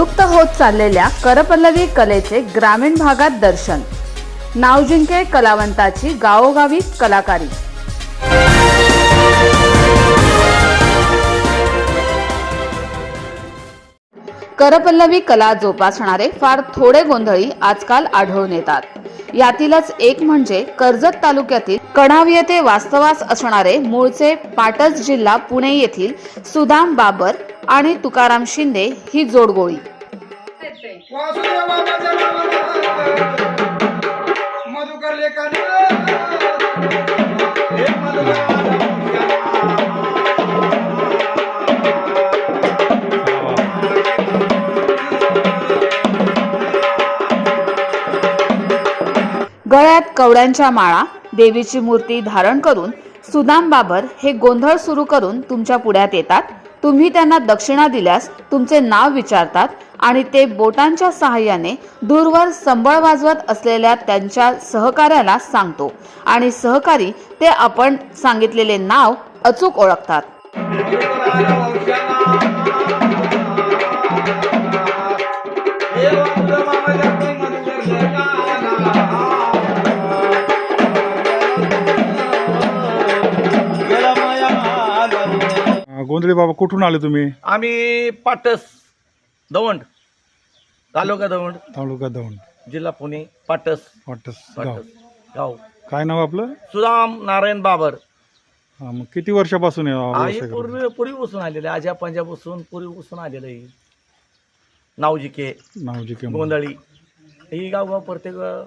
लुप्त होत चाललेल्या करपल्लवी कलेचे ग्रामीण भागात दर्शन. नावजिंके कलावंताची गावोगावी कलाकारी. करपल्लवी कला जोपासणारे फार थोडे गोंधळी आजकाल आढळून येतात. यातीलच एक म्हणजे कर्जत तालुक्यातील कणाव येथे वास्तवास असणारे मूळचे पाटस जिल्हा पुणे येथील सुदाम बाबर आणि तुकाराम शिंदे ही जोडगोळी. मधुकर मधुकर गळ्यात कवड्यांच्या माळा देवीची मूर्ती धारण करून सुदाम बाबर हे गोंधळ सुरू करून तुमच्या पुढ्यात येतात. तुम्ही त्यांना दक्षिणा दिल्यास तुमचे नाव विचारतात आणि ते बोटांच्या सहाय्याने दूरवर संबळ वाजवत असलेल्या त्यांच्या सहकार्याला सांगतो. आणि सहकारी ते आपण सांगितलेले नाव अचूक ओळखतात. गोंधळी बाबा कुठून आले तुम्ही? आम्ही पाटस दवंड तालुका दवंड तालुका दौंड. जिल्हा पुणे पाटस. वाटस गाव पाटस गाव. काय नाव आपलं? सुदाम नारायण बाबर. हा, मग किती वर्षापासून हे व्यवसाय करता? पूर्वी पूर्वीपासून आलेले आजा पंजाबपासून पूर्वीपासून आलेलं आहे. नावजिके नावजी के गोंधळी. ही गावगाव प्रत्येक अं,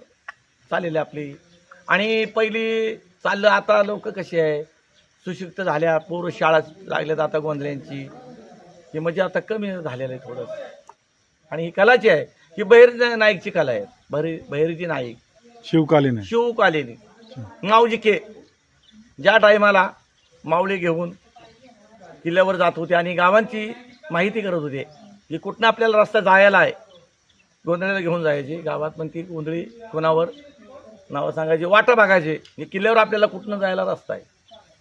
चाललेली आपली. आणि पहिली चाललं आता लोक कशी आहे? सुशिक्त झाल्या पोरं शाळा लागल्यात आता गोंधळ्यांची. ही म्हणजे आता कमी झालेलं आहे थोडं. आणि ही कलाची आहे. ही बहिर नाईकची कला आहे. बहिर बहिरीची नाईक. शिवकालीन आहे. शिवकालीनी. नावजिके ज्या टायमाला माऊली घेऊन किल्ल्यावर जात होते आणि गावांची माहिती करत होते की कुठनं आपल्याला रस्ता जायला आहे. गोंधळीला घेऊन जायची गावात पण ती गोंधळी कोणावर? नावं सांगायची वाटा बघायची की किल्ल्यावर आपल्याला कुठनं जायला रस्ता आहे.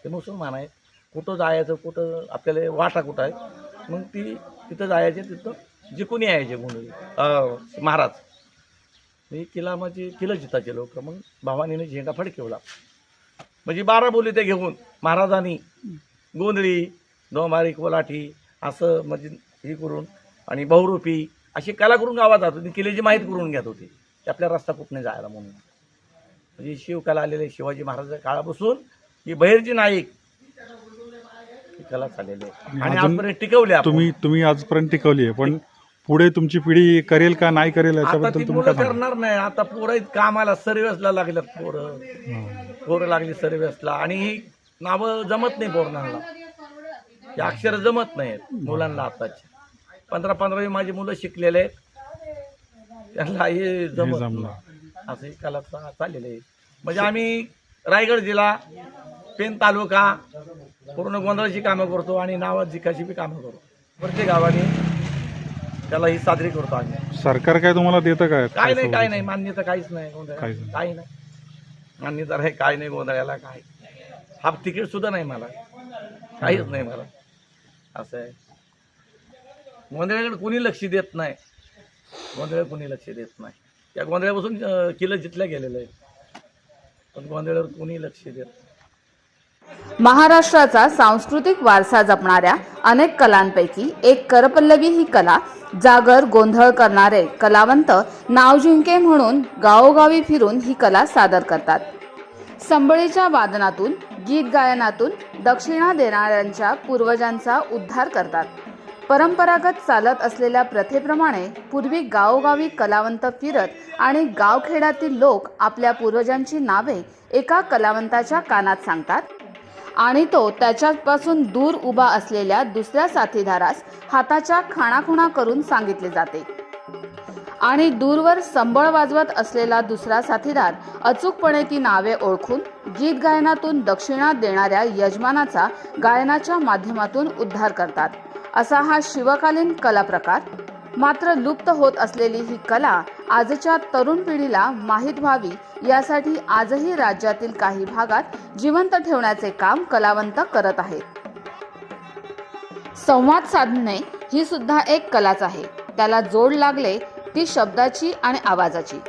ते मुसलमान आहे. कुठं जायचं कुठं आपल्याला वाटा कुठं आहे मग ती तिथं जायचे तिथं जिकून यायचे गोंधळी महाराज. हे किला म्हणजे किलं जिताचे लोक. मग भावानीने झेंडा फडकेवला. म्हणजे बारा बोली ते घेऊन महाराजांनी गोंधळी दोमारी कोलाठी असं म्हणजे हे करून आणि बहुरूपी अशी कला करून गावात जात होती. किल्ल्याची माहिती करून घेत होती. की आपल्या रस्ता कुठने जायला म्हणून. म्हणजे शिवकला आलेले शिवाजी महाराजांच्या काळापासून ही बहिरची नाईक ही कला चाललेली आहे आणि अजून आजपर्यंत टिकवली आपण. तुम्ही तुम्ही आजपर्यंत टिकवली आहे पण पुढे तुमची पिढी करेल का नाही करेल आता याच्याबद्दल ती तुम्ही मुलं काय सांगाल? करणार नाही आता पोरं कामाला सर्व्हिसला लागल्यात पोरं हा. पोरं लागली सर्व्हिसला आणि ही नावं जमत नाही पोरांना ही अक्षर जमत नाहीत मुलांना आताची पंधरा पंधरावी माझी मुलं शिकलेले आहेत त्यांना हे हे जमत जमलं. नाही. असं हे कला चा- चाललेलं आहे म्हणजे आम्ही रायगड जिल्हा पेन तालुका पूर्ण गोंधळाची कामं करतो आणि नावात जिकाची बी कामं करतो. प्रत्येक गावाने त्याला ही साजरी करतो आम्ही. सरकार काय तुम्हाला देतं काय? काय नाही काय नाही मान्यता काहीच नाही नाही. काही नाही. मान्यता नाही काय नाही गोंधळाला काय हाफ तिकीट सुद्धा नाही मला. काहीच नाही मला. असं आहे. गोंधळाकडे कोणी लक्ष देत नाही. गोंधळावर कोणी लक्ष देत नाही. त्या गोंधळापासून किल्लं जितल्या गेलेलं आहे पण गोंधळावर कोणी लक्ष देत महाराष्ट्राचा सांस्कृतिक वारसा जपणाऱ्या अनेक कलांपैकी एक करपल्लवी ही कला जागर गोंधळ करणारे कलावंत नावजिंके म्हणून गावोगावी फिरून ही कला सादर करतात. संबळीच्या वादनातून गीत गायनातून दक्षिणा देणाऱ्यांच्या पूर्वजांचा उद्धार करतात. परंपरागत चालत असलेल्या प्रथेप्रमाणे पूर्वी गावोगावी कलावंत फिरत आणि गावखेड्यातील लोक आपल्या पूर्वजांची नावे एका कलावंताच्या कानात सांगतात. आणि तो त्याच्यापासून दूर उभा असलेल्या दुसऱ्या साथीदारास हाताच्या खाणाखुणा करून सांगितले जाते. आणि दूरवर संबळ वाजवत असलेला दुसरा साथीदार अचूकपणे ती नावे ओळखून गीत गायनातून दक्षिणा देणाऱ्या यजमानाचा गायनाच्या माध्यमातून उद्धार करतात. असा हा शिवकालीन कला प्रकार मात्र लुप्त होत असलेली ही कला आजच्या तरुण पिढीला माहीत व्हावी यासाठी आजही राज्यातील काही भागात जिवंत ठेवण्याचे काम कलावंत करत आहेत. संवाद साधणे ही सुद्धा एक कलाच आहे. त्याला जोड लागले ती शब्दाची आणि आवाजाची.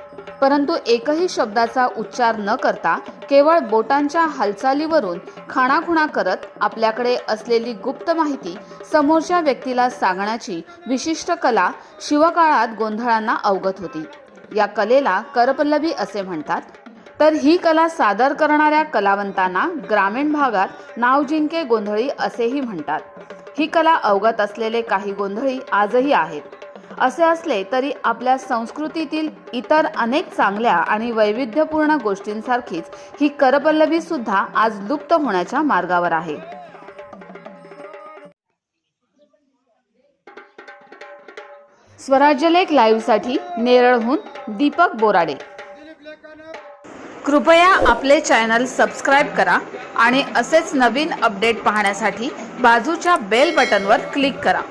परंतु एकही शब्दाचा उच्चार न करता केवळ बोटांच्या हालचालीवरून खाणाखुणा करत आपल्याकडे असलेली गुप्त माहिती समोरच्या व्यक्तीला सांगण्याची विशिष्ट कला शिवकाळात गोंधळांना अवगत होती. या कलेला करपल्लवी असे म्हणतात. तर ही कला सादर करणाऱ्या कलावंतांना ग्रामीण भागात नावजिंके गोंधळी असेही म्हणतात. ही कला अवगत असलेले काही गोंधळी आजही आहेत. असे असले तरी आपल्या संस्कृतीतील इतर अनेक चांगल्या आणि वैविध्यपूर्ण गोष्टींसारखीच ही करपल्लवी सुद्धा आज लुप्त होण्याच्या मार्गावर आहे. स्वराज्यलेख लाईव्हसाठी नेरळहून दीपक बोराडे. कृपया आपले चॅनल सबस्क्राईब करा आणि असेच नवीन अपडेट पाहण्यासाठी बाजूच्या बेल बटनवर क्लिक करा.